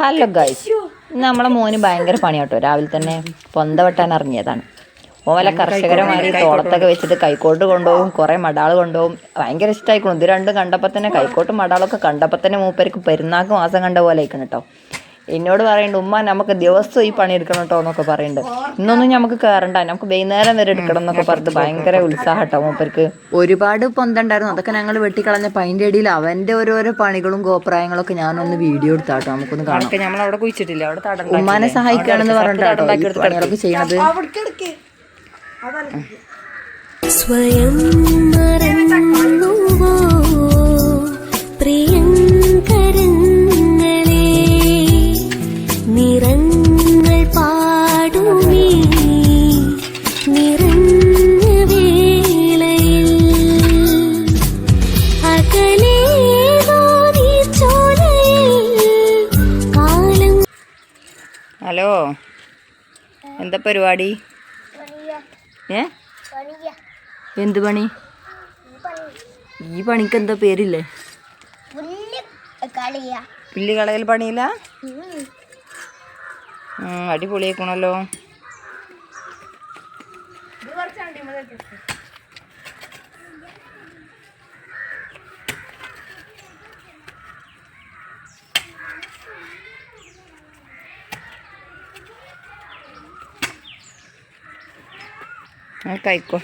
Hello guys ഇന്ന് നമ്മളെ മോന് ഭയങ്കര പണി കേട്ടോ രാവിലെ തന്നെ പൊന്ത വെട്ടാൻ ഇറങ്ങിയതാണ്. ഓല കർഷകരമാരി തോളത്തൊക്കെ വെച്ചിട്ട് കൈക്കോട്ട് കൊണ്ടുപോകും കുറെ മടാൾ കൊണ്ടുപോകും. ഭയങ്കര ഇഷ്ടമായിക്കണം ഇത് രണ്ടും കണ്ടപ്പോൾ തന്നെ കൈക്കോട്ടും മടാളൊക്കെ കണ്ടപ്പോൾ തന്നെ മൂപ്പർക്ക് പെരുന്നാക്ക് മാസം കണ്ട പോലെ ആയിക്കണം കേട്ടോ എന്നോട് പറയണ്ട ഉമ്മ നമുക്ക് ദിവസം ഈ പണി എടുക്കണം കേട്ടോ എന്നൊക്കെ പറയുന്നുണ്ട് ഇന്നൊന്നും നമുക്ക് കയറണ്ട നമുക്ക് വൈകുന്നേരം വരെ എടുക്കണം എന്നൊക്കെ പറഞ്ഞിട്ട് ഭയങ്കര ഉത്സാഹട്ടോ മൂപ്പർക്ക്. ഒരുപാട് പൊന്തണ്ടായിരുന്നു. അതൊക്കെ ഞങ്ങൾ വെട്ടിക്കളഞ്ഞപ്പോൾ അതിന്റെ ഇടയിൽ അവന്റെ ഓരോരോ പണികളും ഗോപ്രായങ്ങളും ഒക്കെ ഞാനൊന്ന് വീഡിയോ എടുത്താട്ടോ. നമുക്കൊന്ന് കാണാം. നമ്മൾ അവിടെ കുഴിച്ചിട്ടില്ല? അവിടെ ഉമ്മാനെ സഹായിക്കുകയാണെന്ന് പറഞ്ഞിട്ടാട്ടോ പണികളൊക്കെ ചെയ്യണത്. സ്വയം ഹലോ എന്താ പരിപാടി? ഏ? എന്ത് പണി? ഈ പണിക്ക് എന്താ പേരില്ലേ? പുല്ല് കളയൽ പണിയില്ല അടിപൊളിയാക്കണല്ലോ കൈക്കോ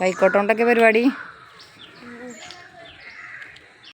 കൈക്കോട്ടോണ്ടൊക്കെ പരിപാടി.